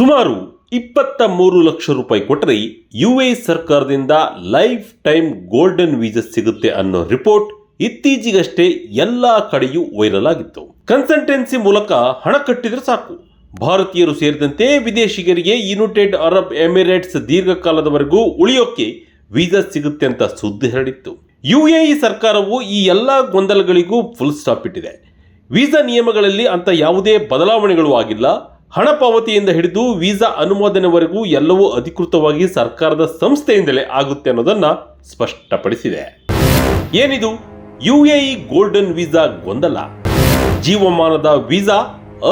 ಸುಮಾರು ಇಪ್ಪತ್ತ ಮೂರು ಲಕ್ಷ ರೂಪಾಯಿ ಕೊಟ್ಟರೆ ಯು ಎ ಸರ್ಕಾರದಿಂದ ಲೈಫ್ ಟೈಮ್ ಗೋಲ್ಡನ್ ವೀಸಾ ಸಿಗುತ್ತೆ ಅನ್ನೋ ರಿಪೋರ್ಟ್ ಇತ್ತೀಚೆಗಷ್ಟೇ ಎಲ್ಲ ಕಡೆಯೂ ವೈರಲ್ ಆಗಿತ್ತು. ಕನ್ಸಲ್ಟೆನ್ಸಿ ಮೂಲಕ ಹಣ ಕಟ್ಟಿದ್ರೆ ಸಾಕು. ಭಾರತೀಯರು ಸೇರಿದಂತೆ ವಿದೇಶಿಗರಿಗೆ ಯುನೈಟೆಡ್ ಅರಬ್ ಎಮಿರೇಟ್ಸ್ ದೀರ್ಘಕಾಲದವರೆಗೂ ಉಳಿಯೋಕೆ ವೀಸಾ ಸಿಗುತ್ತೆ ಅಂತ ಸುದ್ದಿ ಹರಡಿತ್ತು. ಯುಎಇ ಸರ್ಕಾರವು ಈ ಎಲ್ಲ ಗೊಂದಲಗಳಿಗೂ ಫುಲ್ ಸ್ಟಾಪ್ ಇಟ್ಟಿದೆ. ವೀಸಾ ನಿಯಮಗಳಲ್ಲಿ ಅಂತ ಯಾವುದೇ ಬದಲಾವಣೆಗಳು ಆಗಿಲ್ಲ. ಹಣ ಪಾವತಿಯಿಂದ ಹಿಡಿದು ವೀಸಾ ಅನುಮೋದನೆವರೆಗೂ ಎಲ್ಲವೂ ಅಧಿಕೃತವಾಗಿ ಸರ್ಕಾರದ ಸಂಸ್ಥೆಯಿಂದಲೇ ಆಗುತ್ತೆ ಅನ್ನೋದನ್ನ ಸ್ಪಷ್ಟಪಡಿಸಿದೆ. ಏನಿದು? ಯುಎಇ ಗೋಲ್ಡನ್ ವೀಸಾ ಗೊಂದಲ. ಜೀವಮಾನದ ವೀಸಾ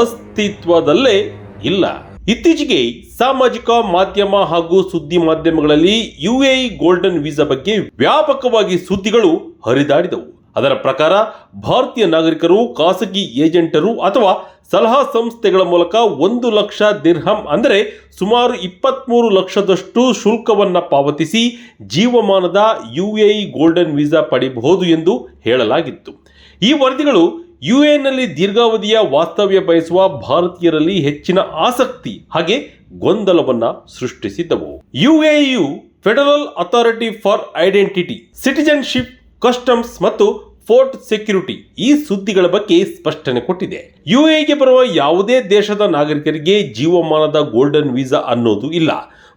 ಅಸ್ತಿತ್ವದಲ್ಲೇ ಇಲ್ಲ. ಇತ್ತೀಚೆಗೆ ಸಾಮಾಜಿಕ ಮಾಧ್ಯಮ ಹಾಗೂ ಸುದ್ದಿ ಮಾಧ್ಯಮಗಳಲ್ಲಿ ಯುಎಇ ಗೋಲ್ಡನ್ ವೀಸಾ ಬಗ್ಗೆ ವ್ಯಾಪಕವಾಗಿ ಸುದ್ದಿಗಳು ಹರಿದಾಡಿದವು. ಅದರ ಪ್ರಕಾರ ಭಾರತೀಯ ನಾಗರಿಕರು, ಖಾಸಗಿ ಏಜೆಂಟರು ಅಥವಾ ಸಲಹಾ ಸಂಸ್ಥೆಗಳ ಮೂಲಕ ಒಂದು ಲಕ್ಷ ದಿರ್ಹಂ ಅಂದರೆ ಸುಮಾರು ಇಪ್ಪತ್ತ್ಮೂರು ಲಕ್ಷದಷ್ಟು ಶುಲ್ಕವನ್ನು ಪಾವತಿಸಿ ಜೀವಮಾನದ ಯು ಯುಎಇ ಗೋಲ್ಡನ್ ವೀಸಾ ಪಡೆಯಬಹುದು ಎಂದು ಹೇಳಲಾಗಿತ್ತು. ಈ ವರದಿಗಳು ಯು ಎನಲ್ಲಿ ದೀರ್ಘಾವಧಿಯ ವಾಸ್ತವ್ಯ ಬಯಸುವ ಭಾರತೀಯರಲ್ಲಿ ಹೆಚ್ಚಿನ ಆಸಕ್ತಿ ಹಾಗೆ ಗೊಂದಲವನ್ನು ಸೃಷ್ಟಿಸಿದ್ದವು U federal authority for identity, citizenship customs and port security ಈ ಸುದ್ದಿಗಳ ಬಗ್ಗೆ ಸ್ಪಷ್ಟನೆ ಕೊಟ್ಟಿದೆ. ಯುಎಗೆ ಬರುವ ಯಾವುದೇ ದೇಶದ ನಾಗರಿಕರಿಗೆ ಜೀವಮಾನದ ಗೋಲ್ಡನ್ ವೀಸಾ ಅನ್ನೋದು ಇಲ್ಲ.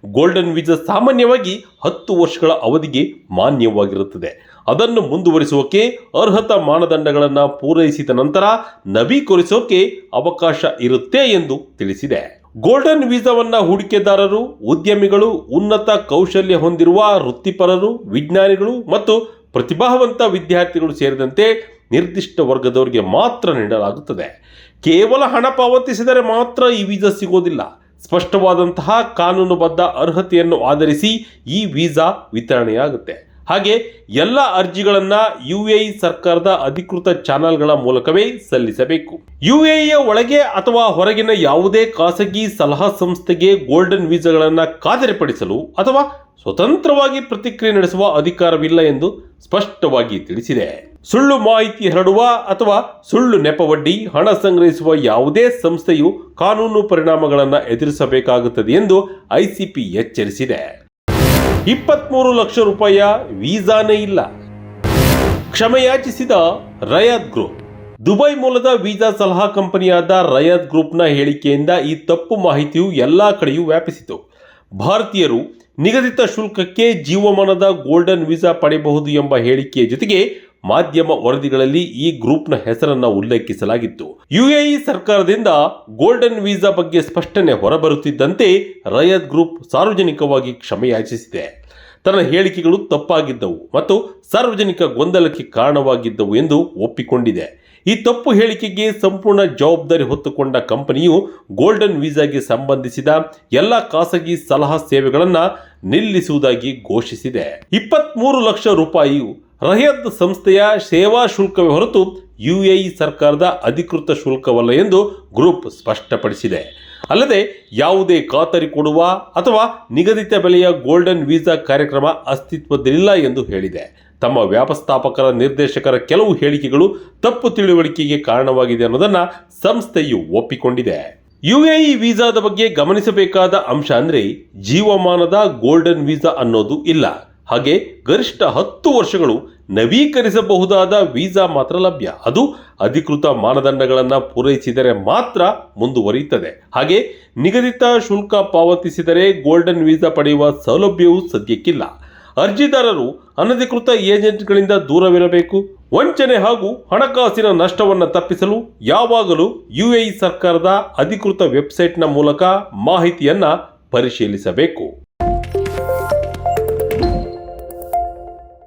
ಗೋಲ್ಡನ್ ವೀಸಾ ಸಾಮಾನ್ಯವಾಗಿ ಹತ್ತು ವರ್ಷಗಳ ಅವಧಿಗೆ ಮಾನ್ಯವಾಗಿರುತ್ತದೆ. ಅದನ್ನು ಮುಂದುವರಿಸೋಕೆ ಅರ್ಹತಾ ಮಾನದಂಡಗಳನ್ನು ಪೂರೈಸಿದ ನಂತರ ನವೀಕರಿಸೋಕೆ ಅವಕಾಶ ಇರುತ್ತೆ ಎಂದು ತಿಳಿಸಿದೆ. ಗೋಲ್ಡನ್ ವೀಸಾವನ್ನು ಹೂಡಿಕೆದಾರರು, ಉದ್ಯಮಿಗಳು, ಉನ್ನತ ಕೌಶಲ್ಯ ಹೊಂದಿರುವ ವೃತ್ತಿಪರರು, ವಿಜ್ಞಾನಿಗಳು ಮತ್ತು ಪ್ರತಿಭಾವಂತ ವಿದ್ಯಾರ್ಥಿಗಳು ಸೇರಿದಂತೆ ನಿರ್ದಿಷ್ಟ ವರ್ಗದವರಿಗೆ ಮಾತ್ರ ನೀಡಲಾಗುತ್ತದೆ. ಕೇವಲ ಹಣ ಪಾವತಿಸಿದರೆ ಮಾತ್ರ ಈ ವೀಸಾ ಸಿಗೋದಿಲ್ಲ. ಸ್ಪಷ್ಟವಾದಂತಹ ಕಾನೂನುಬದ್ಧ ಅರ್ಹತೆಯನ್ನು ಆಧರಿಸಿ ಈ ವೀಸಾ ವಿತರಣೆಯಾಗುತ್ತೆ. ಹಾಗೆ ಎಲ್ಲ ಅರ್ಜಿಗಳನ್ನ ಯುಎಇ ಸರ್ಕಾರದ ಅಧಿಕೃತ ಚಾನೆಲ್ಗಳ ಮೂಲಕವೇ ಸಲ್ಲಿಸಬೇಕು. ಯುಎಇಯ ಒಳಗೆ ಅಥವಾ ಹೊರಗಿನ ಯಾವುದೇ ಖಾಸಗಿ ಸಲಹಾ ಸಂಸ್ಥೆಗೆ ಗೋಲ್ಡನ್ ವೀಸಾಗಳನ್ನು ಖಾತರಿಪಡಿಸಲು ಅಥವಾ ಸ್ವತಂತ್ರವಾಗಿ ಪ್ರತಿಕ್ರಿಯೆ ನಡೆಸುವ ಅಧಿಕಾರವಿಲ್ಲ ಎಂದು ಸ್ಪಷ್ಟವಾಗಿ ತಿಳಿಸಿದೆ. ಸುಳ್ಳು ಮಾಹಿತಿ ಹರಡುವ ಅಥವಾ ಸುಳ್ಳು ನೆಪವಡ್ಡಿ ಹಣ ಸಂಗ್ರಹಿಸುವ ಯಾವುದೇ ಸಂಸ್ಥೆಯು ಕಾನೂನು ಪರಿಣಾಮಗಳನ್ನು ಎದುರಿಸಬೇಕಾಗುತ್ತದೆ ಎಂದು ಐಸಿಪಿ ಎಚ್ಚರಿಸಿದೆ. ಇಪ್ಪತ್ಮೂರು ಲಕ್ಷ ರೂಪಾಯಿಯ ವೀಸಾನೇ ಇಲ್ಲ. ಕ್ಷಮೆಯಾಚಿಸಿದ ರಯಾದ್ ಗ್ರೂಪ್. ದುಬೈ ಮೂಲದ ವೀಸಾ ಸಲಹಾ ಕಂಪನಿಯಾದ ರಯಾದ್ ಗ್ರೂಪ್ನ ಹೇಳಿಕೆಯಿಂದ ಈ ತಪ್ಪು ಮಾಹಿತಿಯು ಎಲ್ಲ ಕಡೆಯೂ ವ್ಯಾಪಿಸಿತು. ಭಾರತೀಯರು ನಿಗದಿತ ಶುಲ್ಕಕ್ಕೆ ಜೀವಮಾನದ ಗೋಲ್ಡನ್ ವೀಸಾ ಪಡೆಯಬಹುದು ಎಂಬ ಹೇಳಿಕೆಯ ಜೊತೆಗೆ ಮಾಧ್ಯಮ ವರದಿಗಳಲ್ಲಿ ಈ ಗ್ರೂಪ್ನ ಹೆಸರನ್ನು ಉಲ್ಲೇಖಿಸಲಾಗಿತ್ತು. ಯುಎಇ ಸರ್ಕಾರದಿಂದ ಗೋಲ್ಡನ್ ವೀಸಾ ಬಗ್ಗೆ ಸ್ಪಷ್ಟನೆ ಹೊರಬರುತ್ತಿದ್ದಂತೆ ರಯತ್ ಗ್ರೂಪ್ ಸಾರ್ವಜನಿಕವಾಗಿ ಕ್ಷಮೆಯಾಚಿಸಿದೆ ತನ್ನ ಹೇಳಿಕೆಗಳು ತಪ್ಪಾಗಿದ್ದವು ಮತ್ತು ಸಾರ್ವಜನಿಕ ಗೊಂದಲಕ್ಕೆ ಕಾರಣವಾಗಿದ್ದವು ಎಂದು ಒಪ್ಪಿಕೊಂಡಿದೆ. ಈ ತಪ್ಪು ಹೇಳಿಕೆಗೆ ಸಂಪೂರ್ಣ ಜವಾಬ್ದಾರಿ ಹೊತ್ತುಕೊಂಡ ಕಂಪನಿಯು ಗೋಲ್ಡನ್ ವೀಸಾಗೆ ಸಂಬಂಧಿಸಿದ ಎಲ್ಲ ಖಾಸಗಿ ಸಲಹಾ ಸೇವೆಗಳನ್ನು ನಿಲ್ಲಿಸುವುದಾಗಿ ಘೋಷಿಸಿದೆ. ಇಪ್ಪತ್ಮೂರು ಲಕ್ಷ ರೂಪಾಯಿಯು ರಹಯದ್ ಸಂಸ್ಥೆಯ ಸೇವಾ ಶುಲ್ಕವೇ ಹೊರತು ಯುಎಇ ಸರ್ಕಾರದ ಅಧಿಕೃತ ಶುಲ್ಕವಲ್ಲ ಎಂದು ಗ್ರೂಪ್ ಸ್ಪಷ್ಟಪಡಿಸಿದೆ. ಅಲ್ಲದೆ ಯಾವುದೇ ಖಾತರಿ ಕೊಡುವ ಅಥವಾ ನಿಗದಿತ ಬೆಲೆಯ ಗೋಲ್ಡನ್ ವೀಸಾ ಕಾರ್ಯಕ್ರಮ ಅಸ್ತಿತ್ವದಲ್ಲಿಲ್ಲ ಎಂದು ಹೇಳಿದೆ. ತಮ್ಮ ವ್ಯವಸ್ಥಾಪಕರ ನಿರ್ದೇಶಕರ ಕೆಲವು ಹೇಳಿಕೆಗಳು ತಪ್ಪು ತಿಳುವಳಿಕೆಗೆ ಕಾರಣವಾಗಿದೆ ಅನ್ನೋದನ್ನು ಸಂಸ್ಥೆಯು ಒಪ್ಪಿಕೊಂಡಿದೆ. ಯುಎಇ ವೀಸಾದ ಬಗ್ಗೆ ಗಮನಿಸಬೇಕಾದ ಅಂಶ ಅಂದರೆ ಜೀವಮಾನದ ಗೋಲ್ಡನ್ ವೀಸಾ ಅನ್ನೋದು ಇಲ್ಲ. ಹಾಗೆ ಗರಿಷ್ಠ ಹತ್ತು ವರ್ಷಗಳು ನವೀಕರಿಸಬಹುದಾದ ವೀಸಾ ಮಾತ್ರ ಲಭ್ಯ. ಅದು ಅಧಿಕೃತ ಮಾನದಂಡಗಳನ್ನು ಪೂರೈಸಿದರೆ ಮಾತ್ರ ಮುಂದುವರಿಯುತ್ತದೆ. ಹಾಗೆ ನಿಗದಿತ ಶುಲ್ಕ ಪಾವತಿಸಿದರೆ ಗೋಲ್ಡನ್ ವೀಸಾ ಪಡೆಯುವ ಸೌಲಭ್ಯವೂ ಸದ್ಯಕ್ಕಿಲ್ಲ. ಅರ್ಜಿದಾರರು ಅನಧಿಕೃತ ಏಜೆಂಟ್ಗಳಿಂದ ದೂರವಿರಬೇಕು. ವಂಚನೆ ಹಾಗೂ ಹಣಕಾಸಿನ ನಷ್ಟವನ್ನು ತಪ್ಪಿಸಲು ಯಾವಾಗಲೂ ಯುಎಇ ಸರ್ಕಾರದ ಅಧಿಕೃತ ವೆಬ್ಸೈಟ್ನ ಮೂಲಕ ಮಾಹಿತಿಯನ್ನು ಪರಿಶೀಲಿಸಬೇಕು.